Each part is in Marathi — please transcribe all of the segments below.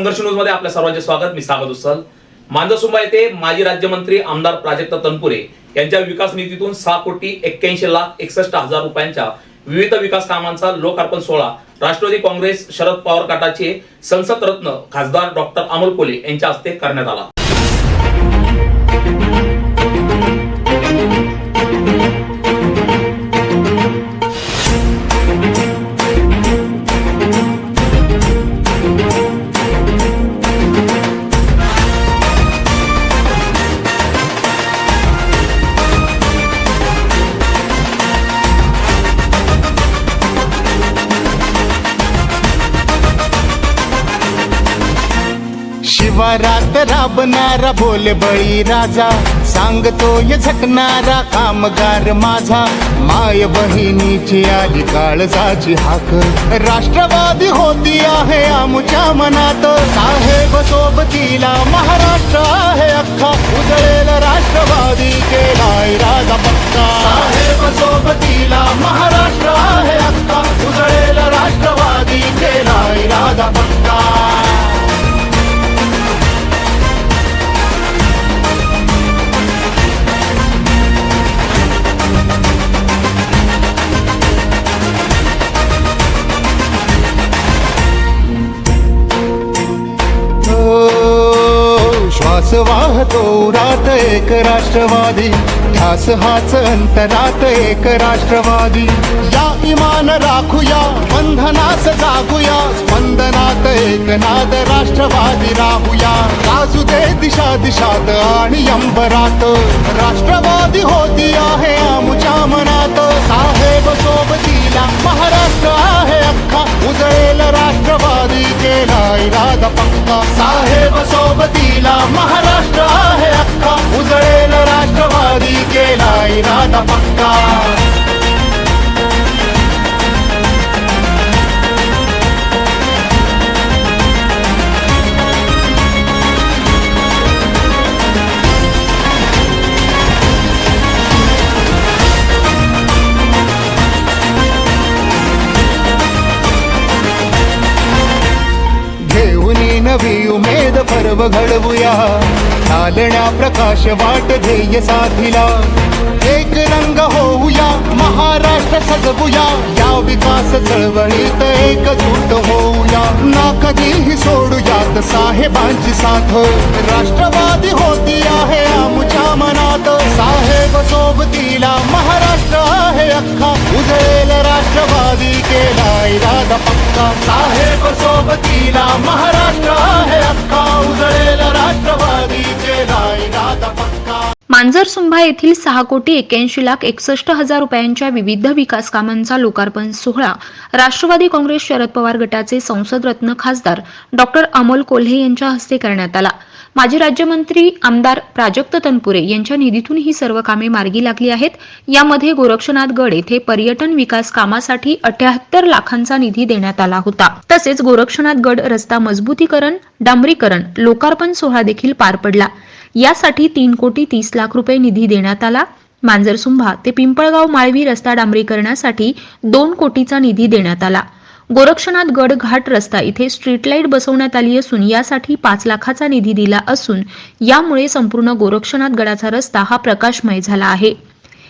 संघर्ष न्यूजमध्ये आपल्या सर्वांचे स्वागत. मी सागत उसल मांजरसुंबा येथे माजी राज्यमंत्री आमदार प्राजक्त तनपुरे यांच्या विकास निधीतून सहा कोटी एक्क्याऐंशी लाख एकसष्ट हजार रुपयांच्या विविध विकास कामांचा लोकार्पण सोहळा राष्ट्रवादी काँग्रेस शरद पवार गटाचे संसद रत्न खासदार डॉक्टर अमोल कोले यांच्या हस्ते करण्यात आला. रात राबणारा बोल बळी राजा. सांगतोय झकणारा कामगार माझा. माय बहिणीची आली काळजाची हाक. राष्ट्रवादी होती आहे आमच्या मनात. साहेब सोबतीला महाराष्ट्र आहे अख्खा. उजळेल राष्ट्रवादी केलाय राजा पक्का. साहेब सोबतीला महाराष्ट्र आहे अख्खा. उजळेल राष्ट्रवादी केलाय राजा पक्का. एक राष्ट्रवादी. ध्यास हाच अंतरात एक राष्ट्रवादी. या इमान राखूया बंधनास जागूया. स्पंदनात एक नाद राष्ट्रवादी राहूया. गाजू दे दिशा दिशात आणि अंबरात राष्ट्रवादी होती आहे आमच्या मनात. साहेब सोबतीला महाराष्ट्र आहे अख्खा. उजळेल राष्ट्रवादी केला इरादा पक्का साहेब सोबतीला महाराष्ट्र नवी उमेद पर्व घडवूया. चालण्या प्रकाश वाट ध्येय साधिला. एक रंग होऊया महाराष्ट्र सजवूया. या विकास चळवळीत एकजूट होऊया. ना कधीही सोडूयात साहेबांची साथ. राष्ट्रवादी होती आहे आमच्या मनात. साहेब सोबतीला महाराष्ट्र आहे अख्खा उजळेल राष्ट्रवादी केला इरादा पक्का साहेब सोबतीला महाराष्ट्र आहे अख्खा उजळेल राष्ट्रवादी केला इरादा पक्का मांजरसुंभा येथील सहा कोटी एक्याऐंशी लाख एकसष्ट हजार रुपयांच्या विविध विकास कामांचा लोकार्पण सोहळा राष्ट्रवादी काँग्रेस शरद पवार गटाचे संसद रत्न खासदार डॉक्टर अमोल कोल्हे यांच्या हस्ते करण्यात आला. माजी राज्यमंत्री आमदार प्राजक्त तनपुरे यांच्या निधीतून ही सर्व कामे मार्गी लागली आहेत. यामध्ये गोरक्षनाथ गड येथे पर्यटन विकास कामासाठी अठ्याहत्तर लाखांचा निधी देण्यात आला होता. तसेच गोरक्षनाथ गड रस्ता मजबूतीकरण डांबरीकरण लोकार्पण सोहळा देखील पार पडला. यासाठी तीन कोटी तीस लाख रुपये निधी देण्यात आला. मांजरसुंभा ते पिंपळगाव माळवी रस्ता डांबरीकरणासाठी दोन कोटीचा निधी देण्यात आला. गोरक्षनाथ गड घाट रस्ता इथे स्ट्रीट लाइट बसवण्यात आली असून यासाठी पाच लाखाचा निधी दिला असून यामुळे संपूर्ण गोरक्षनाथ गडाचा रस्ता हा प्रकाशमय झाला आहे.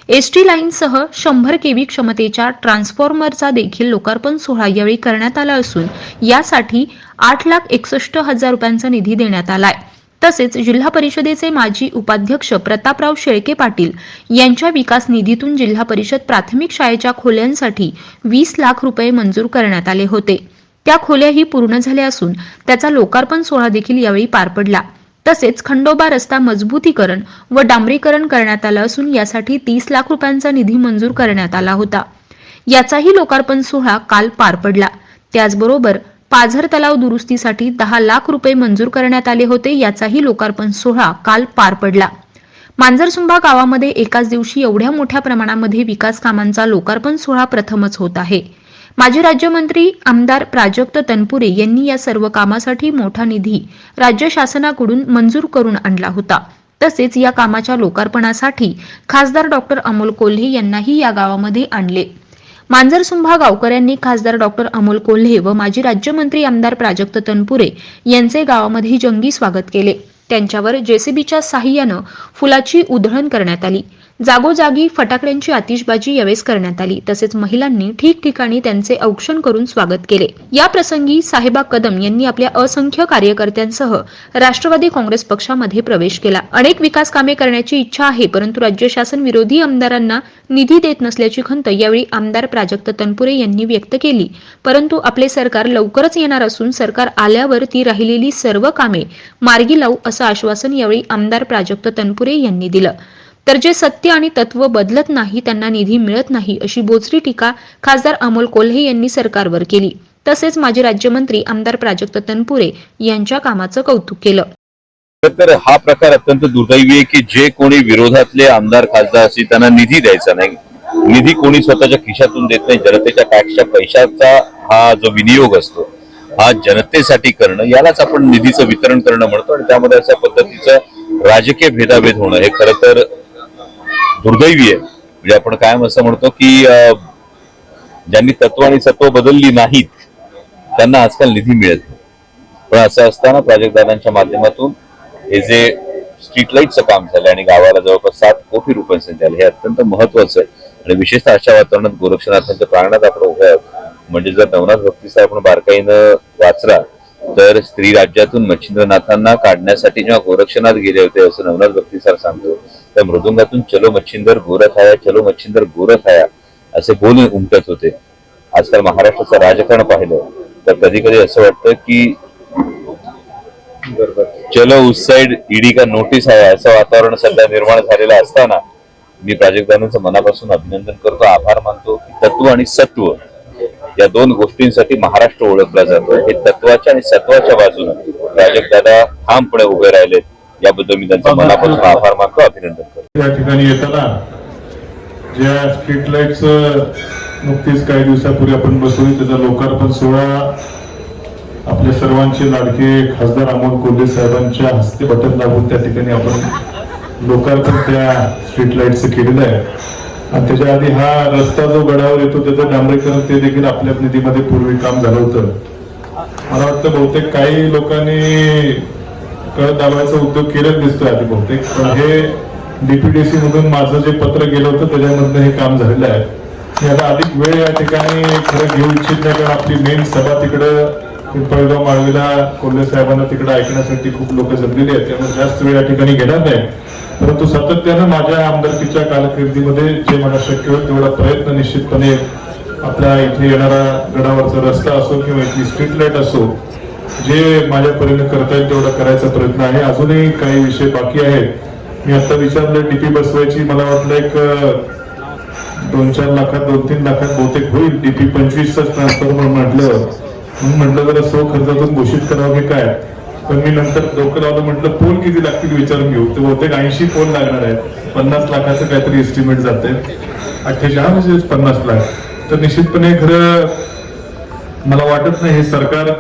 एसटी लाईनसह शंभर केव्ही क्षमतेच्या ट्रान्सफॉर्मरचा देखील लोकार्पण सोहळा यावेळी करण्यात आला असून यासाठी आठ लाख एकसष्ट हजार रुपयांचा निधी देण्यात आलाय. तसेच जिल्हा परिषदेचे माजी उपाध्यक्ष प्रतापराव शेळके पाटील यांच्या विकास निधीतून जिल्हा परिषद प्राथमिक शाळेच्या खोल्यांसाठी वीस लाख रुपये मंजूर करण्यात आले होते. त्या खोल्याही पूर्ण झाल्या असून त्याचा लोकार्पण सोहळा देखील यावेळी पार पडला. तसेच खंडोबा रस्ता मजबूतीकरण व डांबरीकरण करण्यात आलं असून यासाठी तीस लाख रुपयांचा निधी मंजूर करण्यात आला होता. याचाही लोकार्पण सोहळा काल पार पडला. त्याचबरोबर पाझर तलाव दुरुस्तीसाठी दहा लाख रुपये मंजूर करण्यात आले होते याचाही लोकार्पण सोहळा काल पार पडला. मांजरसुंभा गावामध्ये एकाच दिवशी एवढ्या मोठ्या प्रमाणामध्ये विकास कामांचा लोकार्पण सोहळा प्रथमच होत आहे. माजी राज्यमंत्री आमदार प्राजक्त तनपुरे यांनी या सर्व कामासाठी मोठा निधी राज्य शासनाकडून मंजूर करून आणला होता. तसेच या कामाच्या लोकार्पणासाठी खासदार डॉक्टर अमोल कोल्हे यांनाही या गावामध्ये आणले. मांजरसुंभा गावकऱ्यांनी खासदार डॉक्टर अमोल कोल्हे व माजी राज्यमंत्री आमदार प्राजक्त तनपुरे यांचे गावामध्ये जंगी स्वागत केले. त्यांच्यावर जेसीबीच्या साह्यानं फुलाची उधळण करण्यात आली. जागोजागी फटाकड्यांची आतिषबाजी यावेळेस करण्यात आली. तसेच महिलांनी ठिकठिकाणी त्यांचे औक्षण करून स्वागत केले. या प्रसंगी साहेबा कदम यांनी आपल्या असंख्य कार्यकर्त्यांसह राष्ट्रवादी काँग्रेस पक्षामध्ये प्रवेश केला. अनेक विकास कामे करण्याची इच्छा आहे परंतु राज्य शासन विरोधी आमदारांना निधी देत नसल्याची खंत यावेळी आमदार प्राजक्त तनपुरे यांनी व्यक्त केली. परंतु आपले सरकार लवकरच येणार असून सरकार आल्यावर ती राहिलेली सर्व कामे मार्गी लावू असं आश्वासन यावेळी आमदार प्राजक्त तनपुरे यांनी दिलं. तर जे सत्य आणि तत्व बदलत नाही त्यांना निधी मिळत नाही अशी बोचरी टीका खासदार अमोल कोल्हे यांनी सरकारवर केली. तसेच माजी राज्यमंत्री आमदार प्राजक्त तनपुरे यांच्या कामाचं कौतुक केलं. तर हा प्रकार अत्यंत दुर्दैवी आहे की जे कोणी विरोधातले आमदार खासदार असतील त्यांना निधी द्यायचा नाही. निधी कोणी स्वतःच्या खिशातून देत नाही. जनतेच्या टॅक्सच्या पैशाचा हा जो विनियोग असतो हा जनतेसाठी करणं यालाच आपण निधीचं वितरण करणं म्हणतो. आणि त्यामध्ये अशा पद्धतीचं राजकीय भेदाभेद होणं हे खरं तर दुर्दैवी आहे. म्हणजे आपण कायम असं म्हणतो की ज्यांनी तत्व आणि सत्व बदलली नाहीत त्यांना आजकाल निधी मिळत नाही. पण असं असताना प्राजक्तदारांच्या माध्यमातून हे जे स्ट्रीट लाईटचं काम झालं आणि गावाला जवळपास सात कोटी रुपयांचं झालं हे अत्यंत महत्वाचं आहे. आणि विशेषतः अशा वातावरणात गोरक्षनाथांच्या प्रांगणात आपण उभे आहोत. म्हणजे जर नवनाथ भक्तीचा आपण बारकाईनं वाचला तर स्त्री राज्यातून मच्छिंद्रनाथांना काढण्यासाठी जेव्हा गोरक्षनाथ गेले होते असं नवनाथ भक्ती सर सांगतो त्या मृदुंगातून चलो मच्छिंदर गोरख आया चलो मच्छिंदर गोरख आया असे बोल उमटत होते. आजकाल महाराष्ट्राचं राजकारण पाहिलं तर कधी कधी असं वाटतं की चलो उस साइड ईडी का नोटीस आहे असं वातावरण सध्या निर्माण झालेलं असताना मी प्राजक्तांचं मनापासून अभिनंदन करतो आभार मानतो की तत्व आणि सत्व या दोन गोष्टींसाठी महाराष्ट्र ओळखला जातो. हे तत्वाच्या आणि सत्वाच्या बाजूने प्राजक्तदादा ठामपणे उभे राहिलेत. याबद्दल मी त्यांचा मनापासून आभार मानतो. अभिनंदन करतो. या ठिकाणी येताना ज्या स्ट्रीट लाईटच नुकतीच काही दिवसापूर्वी आपण बसवली त्याचा लोकार्पण सोहळा आपल्या सर्वांचे लाडके खासदार अमोल कोल्हे साहेबांच्या हस्ते बटन दाबून त्या ठिकाणी आपण लोकार्पण त्या स्ट्रीट लाईटचं केलेलं आहे. आणि त्याच्या आधी हा रस्ता जो गडावर येतो त्याचं डांबरीकरण ते देखील आपल्या निधीमध्ये पूर्वी काम झालं होतं. मला वाटतं बहुतेक काही लोकांनी कळ दाबायचा उद्योग केलेच दिसतोय आधी बहुतेक. पण हे डीपीडीसी मधून माझं जे पत्र गेलं होतं त्याच्यामधनं हे काम झालेलं आहे. मी आता अधिक वेळ या ठिकाणी खरं घेऊ इच्छित नाही कारण आपली मेन सभा तिकडं पिंपळगाव माळवीला कोल्हे साहेबांना तिकडे ऐकण्यासाठी खूप लोक जमलेली आहेत. त्यामुळे जास्त वेळ या ठिकाणी घेणार नाही. परंतु सातत्यानं माझ्या आमदारकीच्या कालकिर्दीमध्ये जे मला शक्य होईल तेवढा प्रयत्न निश्चितपणे आपल्या इथे येणारा गडावरचा रस्ता असो किंवा इथली स्ट्रीट लाइट असो जे माझ्या परीने करता येईल तेवढा करायचा प्रयत्न आहे. अजूनही काही विषय बाकी आहेत. मी आता विचारलं डीपी बसवायची मला वाटलं एक दोन चार लाखात दोन तीन लाखात बहुतेक होईल. डीपी पंचवीसचा ट्रान्सफॉर्मर म्हटलं. म्हणून म्हटलं जरा सो खर्चातून घोषित करावं की काय? पण मी नंतर डोकं लावलं म्हटलं पोल किती लागतील विचारून घेऊ. ते बहुतेक ऐंशी पोल लागणार आहेत. पन्नास लाखाचं काहीतरी एस्टिमेट जाते अठ्ठेचाळीस म्हणजे पन्नास लाख. तर निश्चितपणे खरं मला वाटत नाही हे सरकार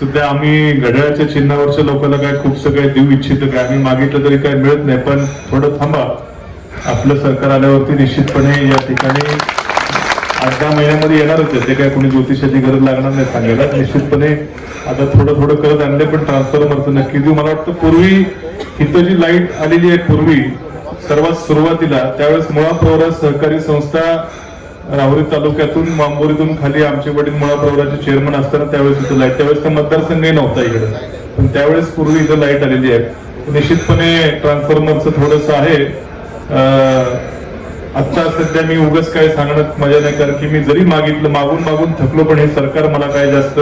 सध्या आम्ही घड्याळाच्या चिन्हावरच्या लोकांना काय खूपसं काय देऊ इच्छित काय आम्ही मागितलं तरी काय मिळत नाही पण थोडं थांबा. आपलं सरकार आल्यावरती निश्चितपणे या ठिकाणी आठ दहा महिन्यामध्ये येणारच आहे ते काय कोणी ज्योतिषाची गरज लागणार नाही सांगायला निश्चितपणे आता थोडं थोडं करत आणले पण ट्रान्सफॉर्मरचं नक्की देऊ. मला वाटतं पूर्वी इथं जी लाइट आलेली आहे पूर्वी सर्वात सुरुवातीला त्यावेळेस मुळा प्रवरा सहकारी संस्था राहुरी तालुक्यातून मांबोरीतून खाली आमचे वडील मुळा प्रवराचे चेअरमन असताना त्यावेळेस इथं लाइट त्यावेळेस तर मतदारसंघही नव्हता इकडे. पण त्यावेळेस पूर्वी इथं लाइट आलेली आहे. निश्चितपणे ट्रान्सफॉर्मरचं थोडंसं आहे. अं, आता सध्या मी उगाच काय सांगण्यात मजा नाही कारण की मी जरी मागितलं मागून मागून थकलो पण हे सरकार मला काय जास्त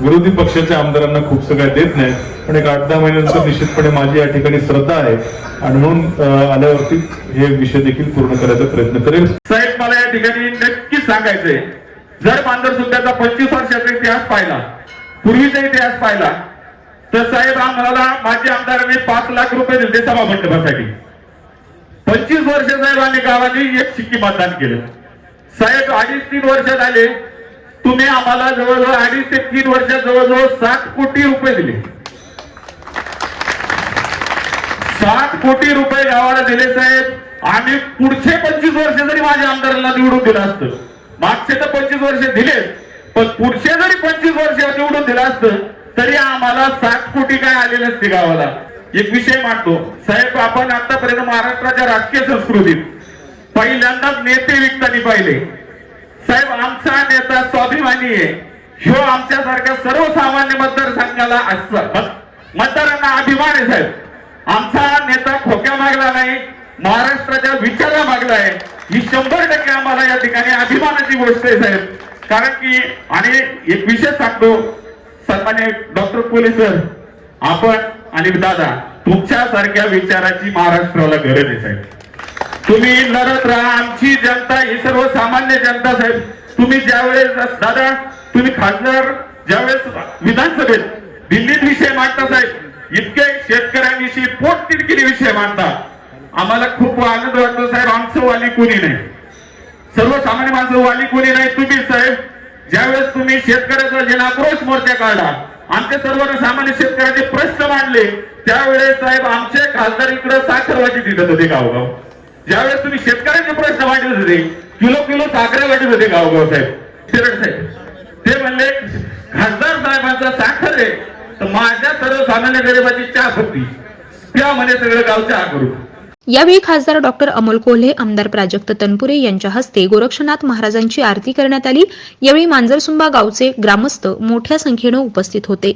विरोधी पक्षाच्या आमदारांना खूपसं काय देत नाही. पण एक आठ दहा महिन्यानंतर निश्चितपणे माझी या ठिकाणी श्रद्धा आहे. आणि म्हणून आल्यावरती हे विषय देखील पूर्ण करायचा प्रयत्न करेल साहेब मला या ठिकाणी नक्कीच सांगायचंय. जर मांजर सुद्धाचा पंचवीस वर्षाचा इतिहास पाहिला पूर्वीचा इतिहास पाहिला तर साहेब आम्हाला माझ्या आमदारांनी पाच लाख रुपये दिले सभा मंडपासाठी पंचवीस वर्ष साहेबांनी गावाने एक शिक्की मतदान केलं. साहेब अडीच तीन वर्ष झाले. तुम्ही आम्हाला जवळजवळ अडीच ते तीन वर्ष जवळजवळ सात कोटी रुपये दिले. सात कोटी रुपये गावाला दिले साहेब. आम्ही पुढचे पंचवीस वर्ष जरी माझ्या आमदारांना निवडून दिलं असतं मागचे तर पंचवीस वर्ष दिलेत पण पुढचे जरी पंचवीस वर्ष निवडून दिलं असतं तरी आम्हाला सात कोटी काय आले नसते गावाला. एक विषय मांडतो. साहेब आपण आतापर्यंत महाराष्ट्राच्या राजकीय संस्कृतीत पहिल्यांदाच नेते विकतानी पाहिले. साहेब आमचा नेता स्वाभिमानी आहे. ह्यो आमच्यासारख्या सर्वसामान्य मतदारसंघाला मतदारांना अभिमान आहे साहेब. आमचा नेता खोक्या मागला नाही महाराष्ट्राच्या विचारा मागला आहे. ही शंभर टक्के आम्हाला या ठिकाणी अभिमानाची गोष्ट आहे साहेब. कारण की आणि एक विषय सांगतो. सन्मान्य डॉक्टर पोलीस सर आपण आणि दादा तुमच्यासारख्या विचाराची महाराष्ट्राला गरज आहे साहेब. तुम्ही लढत राहा आमची जनता ही सर्वसामान्य जनता साहेब. तुम्ही ज्यावेळेस दादा तुम्ही खासदार ज्यावेळेस विधानसभेत दिल्लीत विषय मांडता साहेब इतके शेतकऱ्यांविषयी पोट तिरकिरी विषय मांडता. आम्हाला खूप आनंद वाटतो साहेब. आमचं वाली कोणी नाही. सर्वसामान्य माणसं वाली कोणी नाही. तुम्ही साहेब ज्यावेळेस तुम्ही शेतकऱ्याचा जन आक्रोश मोर्चा काढला आमच्या सर्व सामान्य शेतकऱ्याचे प्रश्न मांडले. त्यावेळेस साहेब आमचे खासदार इकडे साखरवाटी दिसत होते गावगाव. ज्यावेळेस तुम्ही शेतकऱ्यांचे प्रश्न मांडले होते किलो किलो साखर वाटत होते गावगाव साहेब. शिरड साहेब ते म्हणले खासदार साहेबांचा साखर आहे तर माझ्या सर्वसामान्य गरिबाची चहा त्या म्हणे सगळं गाव चहा करू यावेळी खासदार डॉक्टर अमोल कोल्हे आमदार प्राजक्त तनपुरे यांच्या हस्ते गोरक्षनाथ महाराजांची आरती करण्यात आली. यावेळी मांजरसुंबा गावचे ग्रामस्थ मोठ्या संख्येनं उपस्थित होते.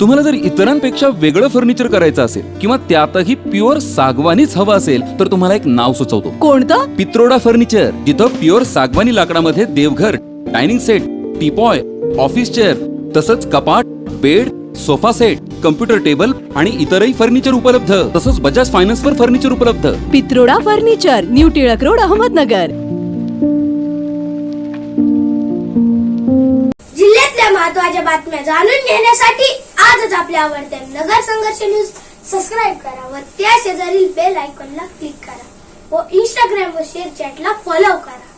तुम्हाला जर इतरांपेक्षा वेगळं फर्निचर करायचं असेल किंवा त्यातही प्युअर सागवानीच हवं असेल तर तुम्हाला एक नाव सुचवतो. कोणतं? पित्रोडा फर्निचर जिथं प्युअर सागवानी लाकडामध्ये देवघर dining set teapoy office chair तसंच कपाट bed sofa set computer table आणि इतरही फर्निचर उपलब्ध. तसंच बजाज फायनान्स वर फर्निचर उपलब्ध. Pitroda furniture new Tilak road Ahmednagar. जिल्ह्यातल्या महत्त्वाच्या बातम्या जाणून घेण्यासाठी आजच आपल्या आवडत्या नगर संघर्ष न्यूज सबस्क्राईब करा व त्या शेजारील बेल आयकॉनला क्लिक करा व इंस्टाग्राम व शेअर चॅटला फॉलो करा.